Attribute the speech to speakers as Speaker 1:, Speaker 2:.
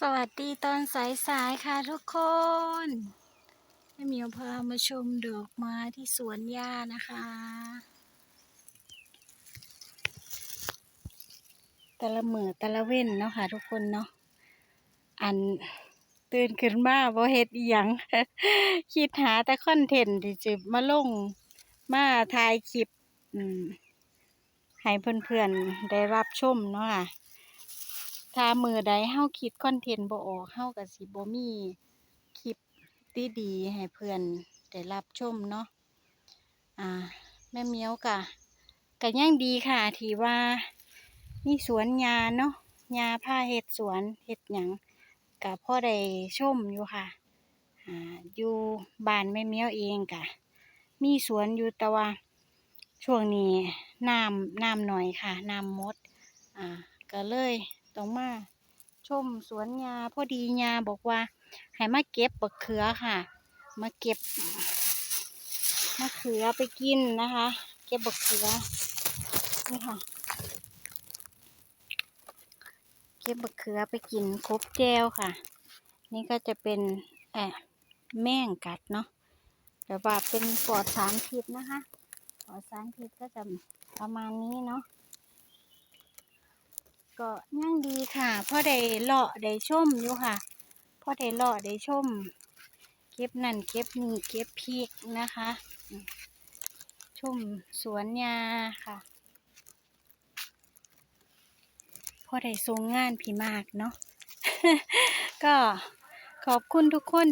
Speaker 1: สวัสดีตอนสายๆค่ะทุกคนแม่เหมียวพามาชมดอกไม้ที่สวนหญ้านะคะต่ละเมือต่ละเว้นเนาะค่ะทุกคนเนาะ อันตื่นขึ้นมาบ่เฮ็ดอีหยัง คิดหาแต่คอนเทนต์ที่จะมาลง มาถ่ายคลิป อืมให้เพื่อนๆได้รับชมเนาะค่ะ ถ้ามือใดเฮาคิดคอนเทนต์บ่ออกเฮาก็สิบ่มีคลิปดีๆให้เพื่อนได้รับชมเนาะอ่า แม่เมียวก็ก็ยังดีค่ะที่ว่ามีสวนยาเนาะยาพาเฮ็ดสวนเฮ็ดหยังก็พอได้ชมอยู่ค่ะอ่าอยู่บ้านแม่เมียวเองก็มีสวนอยู่แต่ว่าช่วงนี้น้ำน้ำหน้อยค่ะน้ำมดอ่าก็เลย ต้องมาชมสวนยาพอดียาบอกว่าให้มาเก็บบักเขือค่ะ มาเก็บมะเขือไปกินนะคะ เก็บบักเขือนี่ค่ะ เก็บบักเขือไปกินครบแก้วค่ะ นี่ก็จะเป็นแอบแม่งกัดเนาะแต่ว่าเป็นปลอดสารพิษนะคะปลอดสารพิษก็จะประมาณนี้เนาะ ก็ยังดีค่ะพ่อได้เลาะได้ชมอยู่ค่ะพ่อได้เลาะได้ชม เก็บนั่นเก็บนี่เก็บพริกนะคะชมสวนยาค่ะพ่อได้ทรงงานพี่มากเนาะก็ขอบคุณทุกคน